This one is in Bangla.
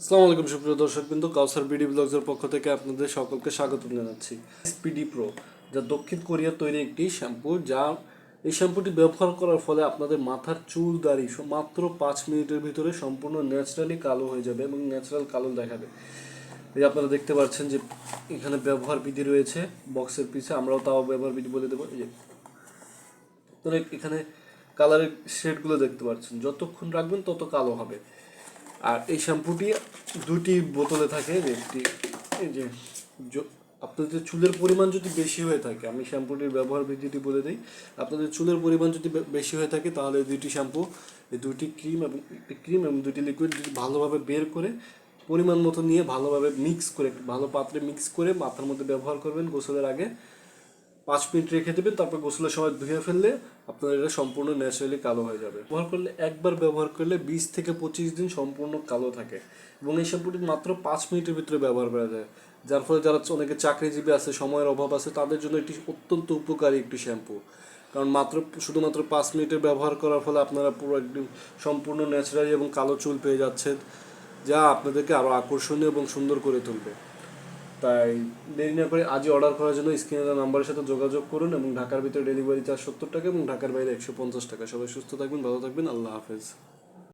আসসালামু আলাইকুম, সুপ্রিয় দর্শক বিন্দু কাউসার বিডি ব্লগসের পক্ষ থেকে আপনাদের সকলকে স্বাগত জানাচ্ছি। স্পিডি প্রো যা দক্ষিণ কোরিয়ার তৈরি একটি শ্যাম্পু, যা এই শ্যাম্পুটি ব্যবহার করার ফলে আপনাদের মাথার চুল, দাড়ি মাত্র পাঁচ মিনিটের ভিতরে সম্পূর্ণ ন্যাচারালি কালো হয়ে যাবে এবং ন্যাচারাল কালো দেখাবে। এই আপনারা দেখতে পাচ্ছেন যে এখানে ব্যবহার বিধি রয়েছে, বক্সের পিছে, আমরাও তাও ব্যবহার বিধি বলে দেবো। এই যে এখানে কালারের শেডগুলো দেখতে পাচ্ছেন। যতক্ষণ রাখবেন তত কালো হবে। আর এই শ্যাম্পুটি দুটি বোতলে থাকে একটি, এই যে আপনাদের চুলের পরিমাণ যদি বেশি হয়ে থাকে, আমি শ্যাম্পুটির ব্যবহার বিধিটি বলে দিই, আপনাদের চুলের পরিমাণ যদি বেশি হয়ে থাকে, তাহলে দুইটি শ্যাম্পু, এই দুইটি ক্রিম এবং ক্রিম এবং দুটি লিকুইড ভালোভাবে বের করে, পরিমাণ মতো নিয়ে ভালোভাবে মিক্স করে, ভালো পাত্রে মিক্স করে মাথার মধ্যে ব্যবহার করবেন গোসলের আগে পাঁচ মিনিট রেখে দেবেন, তারপর গোসলের সময় ধুয়ে ফেললে আপনার এটা সম্পূর্ণ ন্যাচারালি কালো হয়ে যাবে। ব্যবহার করলে একবার ব্যবহার করলে বিশ থেকে পঁচিশ দিন সম্পূর্ণ কালো থাকে এবং এই শ্যাম্পুটি মাত্র পাঁচ মিনিটের ভিতরে ব্যবহার করা যায়। যার ফলে যারা অনেকে চাকরিজীবী আছে, সময়ের অভাব আছে, তাদের জন্য এটি অত্যন্ত উপকারী একটি শ্যাম্পু কারণ মাত্র, শুধুমাত্র পাঁচ মিনিটের ব্যবহার করার ফলে আপনারা পুরো একদম সম্পূর্ণ ন্যাচারালি এবং কালো চুল পেয়ে যাচ্ছেন, যা আপনাদেরকে আরও আকর্ষণীয় এবং সুন্দর করে তুলবে। তাই দেরি না করে আজই অর্ডার করার জন্য স্ক্রিনের নাম্বারের সাথে যোগাযোগ করুন এবং ঢাকার ভিতরে ডেলিভারি চার্জ সত্তর টাকা এবং ঢাকার বাইরে একশো পঞ্চাশ টাকা। সবাই সুস্থ থাকবেন, ভালো থাকবেন, আল্লাহ হাফেজ।